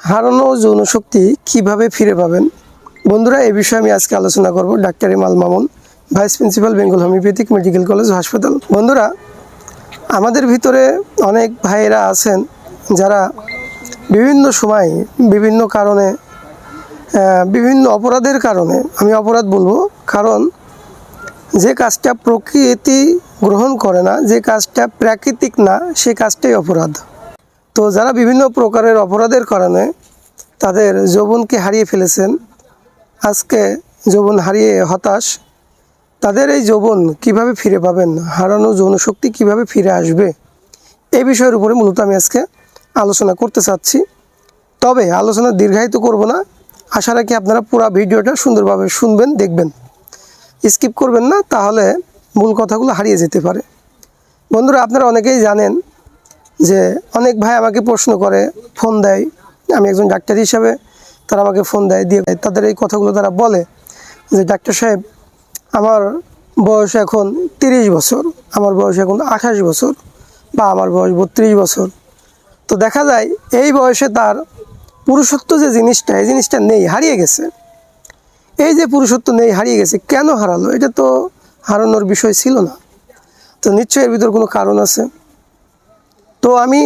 হারানো যৌন শক্তি কীভাবে ফিরে পাবেন? বন্ধুরা, এই বিষয়ে আমি আজকে আলোচনা করব doctor Imal Mamun, vice principal, Bengal homeopathic medical college হাসপাতাল। বন্ধুরা, আমাদের ভিতরে অনেক ভাইয়েরা আছেন যারা বিভিন্ন সময় বিভিন্ন কারণে বিভিন্ন অপরাধের কারণে, আমি অপরাধ বলব, কারণ যে কাজটা প্রকৃতি গ্রহণ করে না, যে কাজটা প্রাকৃতিক না, সে কাজটাই অপরাধ। তো যারা বিভিন্ন প্রকারের অপরাধের কারণে তাদের যৌবনকে হারিয়ে ফেলেছেন, আজকে যৌবন হারিয়ে হতাশ, তাদের এই যৌবন কীভাবে ফিরে পাবেন, হারানো যৌন শক্তি কীভাবে ফিরে আসবে এই বিষয়ের উপরে মূলত আমি আজকে আলোচনা করতে চাচ্ছি। তবে আলোচনা দীর্ঘায়িত করব না, আশা রাখি আপনারা পুরো ভিডিওটা সুন্দরভাবে শুনবেন, দেখবেন। স্কিপ করবেন না, তাহলে মূল কথাগুলো হারিয়ে যেতে পারে। বন্ধুরা, আপনারা অনেকেই জানেন যে অনেক ভাই আমাকে প্রশ্ন করে ফোন দেয়। আমি একজন ডাক্তার হিসাবে তারা আমাকে ফোন দেয়, দিয়ে তাদের এই কথাগুলো তারা বলে যে, ডাক্তার সাহেব, আমার বয়স এখন তিরিশ বছর, আমার বয়স এখন আঠাশ বছর বা আমার বয়স বত্রিশ বছর। তো দেখা যায় এই বয়সে তার পুরুষত্ব যে জিনিসটা, এই জিনিসটা নেই, হারিয়ে গেছে। এই যে পুরুষত্ব নেই, হারিয়ে গেছে, কেন হারালো? এটা তো হারানোর বিষয় ছিল না। তো নিশ্চয়ই এর ভিতর কোনো কারণ আছে। তো আমি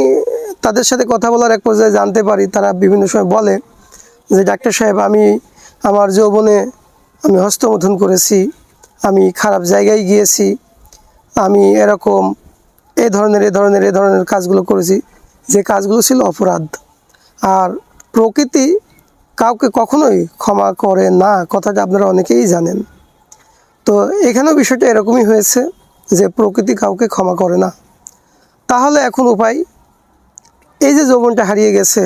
তাদের সাথে কথা বলার এক পর্যায়ে জানতে পারি, তারা বিভিন্ন সময় বলে যে, ডাক্তার সাহেব, আমি আমার যৌবনে আমি হস্তমথন করেছি, আমি খারাপ জায়গায় গিয়েছি, আমি এরকম এ ধরনের এ ধরনের এ ধরনের কাজগুলো করেছি, যে কাজগুলো ছিল অপরাধ। আর প্রকৃতি কাউকে কখনোই ক্ষমা করে না, কথাটা আপনারা অনেকেই জানেন। তো এখানেও বিষয়টা এরকমই হয়েছে যে, প্রকৃতি কাউকে ক্ষমা করে না। তাহলে এখন উপায়, এই যে যৌবনটা হারিয়ে গেছে,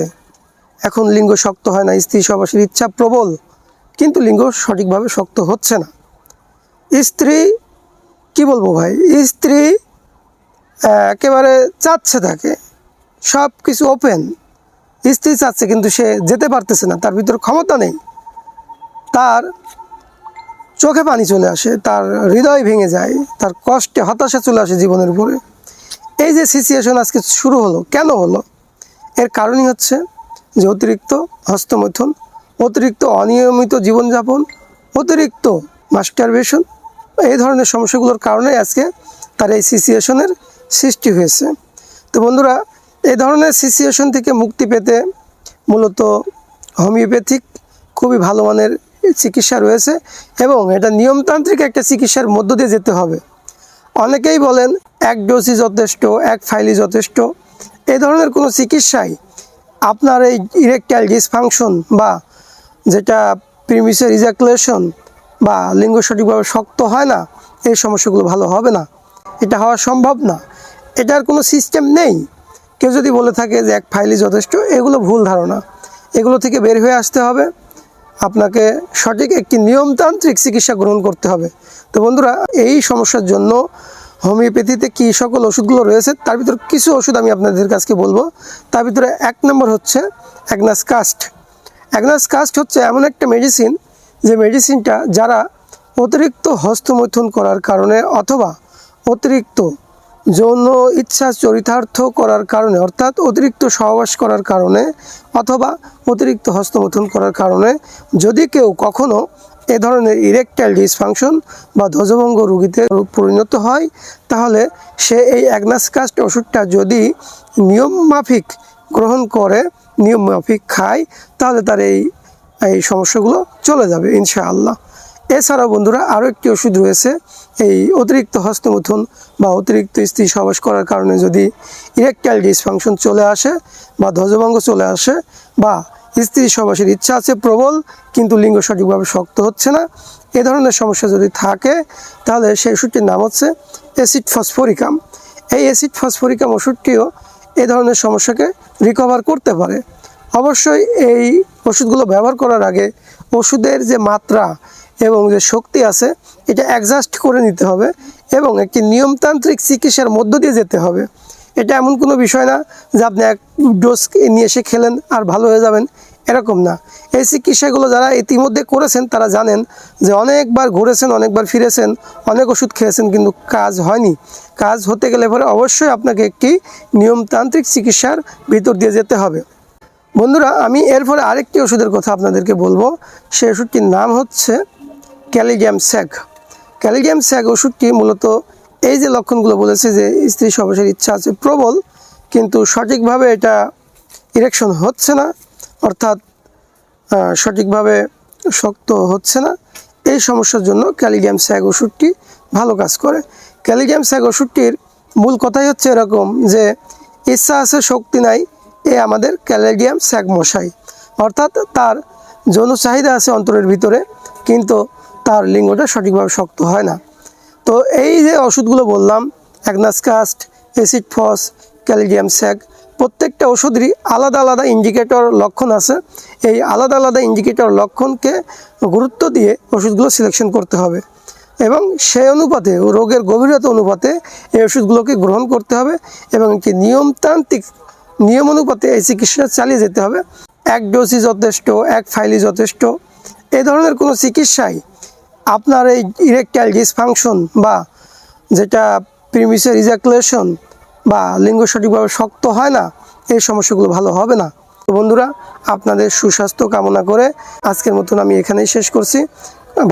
এখন লিঙ্গ শক্ত হয় না, স্ত্রী সবাসের ইচ্ছা প্রবল, কিন্তু লিঙ্গ সঠিকভাবে শক্ত হচ্ছে না। স্ত্রী, কি বলব ভাই? স্ত্রী একেবারে চাচ্ছে তাকে সব কিছু ওপেন স্ত্রী চাচ্ছে কিন্তু সে যেতে পারতেছে না, তার ভিতর ক্ষমতা নেই। তার চোখে পানি চলে আসে, তার হৃদয় ভেঙে যায়, তার কষ্টে হতাশা চলে আসে জীবনের উপরে। এই যে সিচুয়েশন আজকে শুরু হলো, কেন হলো? এর কারণই হচ্ছে যে অতিরিক্ত হস্তমৈথন, অতিরিক্ত অনিয়মিত জীবনযাপন, অতিরিক্ত মাস্টারবেশন এই ধরনের সমস্যাগুলোর কারণে আজকে তার এই সিচুয়েশনের সৃষ্টি হয়েছে। তো বন্ধুরা, এই ধরনের সিচুয়েশন থেকে মুক্তি পেতে মূলত হোমিওপ্যাথিক খুবই ভালো মানের চিকিৎসা রয়েছে এবং এটা নিয়মতান্ত্রিক একটা চিকিৎসার মধ্য দিয়ে যেতে হবে। অনেকেই বলেন এক ডোজই যথেষ্ট, এক ফাইলই যথেষ্ট। এই ধরনের কোনো চিকিৎসাই আপনার এই ইরেকটাইল ডিসফাংশন বা যেটা প্রিমিসের ইজাকুলেশন বা লিঙ্গ সঠিকভাবে শক্ত হয় না, এই সমস্যাগুলো ভালো হবে না। এটা হওয়া সম্ভব না। এটার কোনো সিস্টেম নেই। কেউ যদি বলে থাকে যে এক ফাইলই যথেষ্ট, এগুলো ভুল ধারণা। এগুলো থেকে বের হয়ে আসতে হবে। আপনাকে সঠিক একটি নিয়মতান্ত্রিক চিকিৎসা গ্রহণ করতে হবে। তো বন্ধুরা, এই সমস্যার জন্য হোমিওপ্যাথিতে কী সকল ওষুধগুলো রয়েছে, তার ভিতর কিছু ওষুধ আমি আপনাদের কাছকে বলব। তার ভিতরে এক নম্বর হচ্ছে অ্যাগনাস কাস্ট। অ্যাগনাস কাস্ট হচ্ছে এমন একটা মেডিসিন, যে মেডিসিনটা যারা অতিরিক্ত হস্তমৈথুন করার কারণে অথবা অতিরিক্ত যৌন ইচ্ছা চরিতার্থ করার কারণে, অর্থাৎ অতিরিক্ত সহবাস করার কারণে অথবা অতিরিক্ত হস্তমৈথুন করার কারণে যদি কেউ কখনো এ ধরনের ইরেকটাইল ডিসফাংশন বা ধ্বজভঙ্গ রোগীতে পরিণত হয়, তাহলে সে এই অ্যাগনাসকাস্ট ওষুধটা যদি নিয়ম মাফিক গ্রহণ করে নিয়ম মাফিক খায়, তাহলে তার এই এই সমস্যাগুলো চলে যাবে, ইনশাআল্লাহ। এছাড়াও বন্ধুরা আরও একটি ওষুধ রয়েছে, এই অতিরিক্ত হস্তমথন বা অতিরিক্ত স্ত্রী সবাস করার কারণে যদি ইরেকটাইল ডিসফাংশন চলে আসে বা ধ্বজভঙ্গ চলে আসে বা স্ত্রী সবাসের ইচ্ছা আছে প্রবল, কিন্তু লিঙ্গ সঠিকভাবে শক্ত হচ্ছে না, এ ধরনের সমস্যা যদি থাকে, তাহলে সেই ওষুধটির নাম হচ্ছে অ্যাসিড ফসফরিকাম এই অ্যাসিড ফসফরিকাম ওষুধটিও এ ধরনের সমস্যাকে রিকভার করতে পারে। অবশ্যই এই ওষুধগুলো ব্যবহার করার আগে ওষুধের যে মাত্রা এবং যে শক্তি আছে, এটা অ্যাডজাস্ট করে নিতে হবে এবং একটি নিয়মতান্ত্রিক চিকিৎসার মধ্য দিয়ে যেতে হবে। এটা এমন কোনো বিষয় না যে আপনি এক ডোজ নিয়ে এসে খেলেন আর ভালো হয়ে যাবেন, এরকম না। এই চিকিৎসাগুলো যারা ইতিমধ্যে করেছেন, তারা জানেন যে অনেকবার ঘুরেছেন, অনেকবার ফিরেছেন, অনেক ওষুধ খেয়েছেন, কিন্তু কাজ হয়নি। কাজ হতে গেলে পরে অবশ্যই আপনাকে একটি নিয়মতান্ত্রিক চিকিৎসার ভিতর দিয়ে যেতে হবে। বন্ধুরা, আমি এরপরে আরেকটি ওষুধের কথা আপনাদেরকে বলব। সেই ওষুধটির নাম হচ্ছে ক্যালিগ্যাম স্যাক ক্যালিগ্যাম স্যাক ওষুধটি মূলত এই যে লক্ষণগুলো বলেছে যে স্ত্রী সবসের ইচ্ছা আছে প্রবল, কিন্তু সঠিকভাবে এটা ইরেকশন হচ্ছে না, অর্থাৎ সঠিকভাবে শক্ত হচ্ছে না। এই সমস্যার জন্য ক্যালিগ্যাম স্যাগ ওষুধটি ভালো কাজ করে। ক্যালিগ্যাম স্যাগ ওষুধটির মূল কথাই হচ্ছে এরকম যে, ইচ্ছা আছে, শক্তি নাই, এ আমাদের ক্যালিগ্যাম স্যাগ মশাই। অর্থাৎ তার যৌন চাহিদা আছে অন্তরের ভিতরে, কিন্তু তার লিঙ্গটা সঠিকভাবে শক্ত হয় না। তো এই যে ওষুধগুলো বললাম agnus castus acid phos caladium sec প্রত্যেকটা ওষুধেরই আলাদা আলাদা ইন্ডিকেটর লক্ষণ আছে। এই আলাদা আলাদা ইন্ডিকেটর লক্ষণকে গুরুত্ব দিয়ে ওষুধগুলো সিলেকশন করতে হবে। এবং সেই অনুপাতে, রোগের গভীরতা অনুপাতে এই ওষুধগুলোকে গ্রহণ করতে হবে এবং একটি নিয়মতান্ত্রিক, নিয়ম অনুপাতে এই চিকিৎসা চালিয়ে যেতে হবে। এক ডোজই যথেষ্ট, এক ফাইলই যথেষ্ট। এই ধরনের কোনো চিকিৎসায় আপনার এই ইরেকটাইল ডিসফাংশন বা যেটা প্রিমিসের ইজাকুলেশন বা লিঙ্গ সঠিকভাবে শক্ত হয় না, এই সমস্যাগুলো ভালো হবে না। তো বন্ধুরা, আপনাদের সুস্বাস্থ্য কামনা করে আজকের মতন আমি এখানেই শেষ করছি।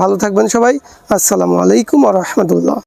ভালো থাকবেন সবাই। আসসালামু আলাইকুম আ রহমতুল্লাহ।